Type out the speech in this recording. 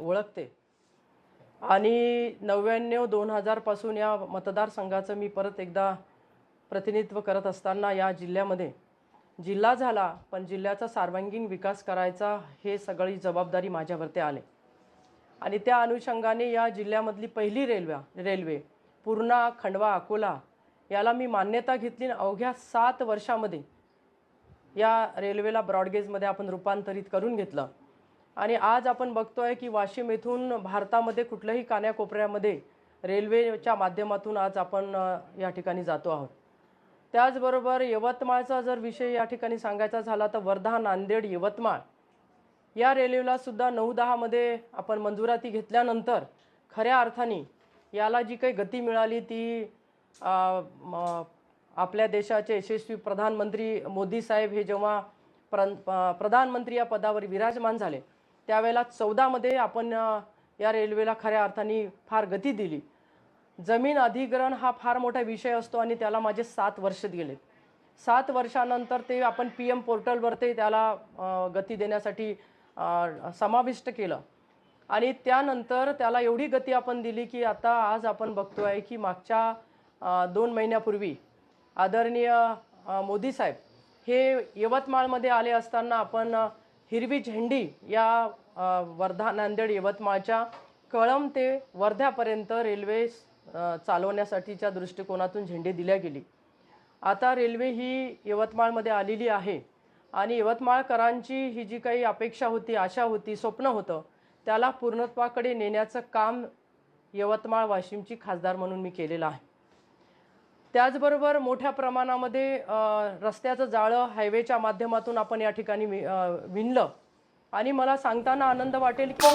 ओळखते. आणि नव्याण्णव दोन हजारपासून या मतदारसंघाचं मी परत एकदा प्रतिनिधित्व करत असताना या जिल्ह्यामध्ये जिल्हा झाला पण जिल्ह्याचा सर्वांगीण विकास करायचा हे सगळी जबाबदारी माझ्यावरती आले. आणि त्या अनुषंगाने या जिल्ह्यामधली पहिली रेल्वे रेल्वे पूर्णा खंडवा अकोला याला मी मान्यता घेतली आणि अवघ्या सात वर्षामध्ये या रेल्वेला ब्रॉडगेजमध्ये आपण रूपांतरित करून घेतलं. आणि आज आपण बघतोय की वाशिम येथून भारतामध्ये कुठल्याही कान्याकोपऱ्यामध्ये रेल्वेच्या माध्यमातून आज आपण या ठिकाणी जातो आहोत. त्याचबरोबर यवतमाळचा जर विषय या ठिकाणी सांगायचा झाला तर वर्धा नांदेड यवतमाळ या रेल्वेला सुद्धा नऊ दहामध्ये आपण मंजुराती घेतल्यानंतर खऱ्या अर्थाने याला जी काही गती मिळाली ती आपल्या देशाचे यशस्वी प्रधानमंत्री मोदी साहेब हे जेव्हा प्र प्रधानमंत्री या पदावर विराजमान झाले त्यावेळेला चौदामध्ये आपण या रेल्वेला खऱ्या अर्थाने फार गती दिली. जमीन अधिग्रहण हा फार मोठा विषय असतो आणि त्याला माझे सात वर्ष गेले सात वर्षानंतर ते आपण पी एम पोर्टलवरती त्याला गती देण्यासाठी समाविष्ट केलं. आणि त्यानंतर त्याला एवढी गती आपण दिली की आता आज आपण बघतो आहे की मागच्या दोन महिन्यापूर्वी आदरणीय मोदी साहेब हे यवतमाळमध्ये आले असताना आपण हिरवी झेंडी या वर्धा नांदेड यवतमाळच्या कळम ते वर्ध्यापर्यंत रेल्वे चालवण्यासाठीच्या दृष्टिकोनातून झेंडी दिल्या गेली. आता रेल्वे ही यवतमाळमध्ये आलेली आहे आणि यवतमाळकरांची ही जी काही अपेक्षा होती आशा होती स्वप्न होतं त्याला पूर्णत्वाकडे नेण्याचं काम यवतमाळ वाशिमची खासदार म्हणून मी केलेलं आहे. त्याचबरोबर मोठ्या प्रमाणामध्ये रस्त्याचं जाळं हायवेच्या माध्यमातून आपण या ठिकाणी वि- विणलं. आणि मला सांगताना आनंद वाटेल की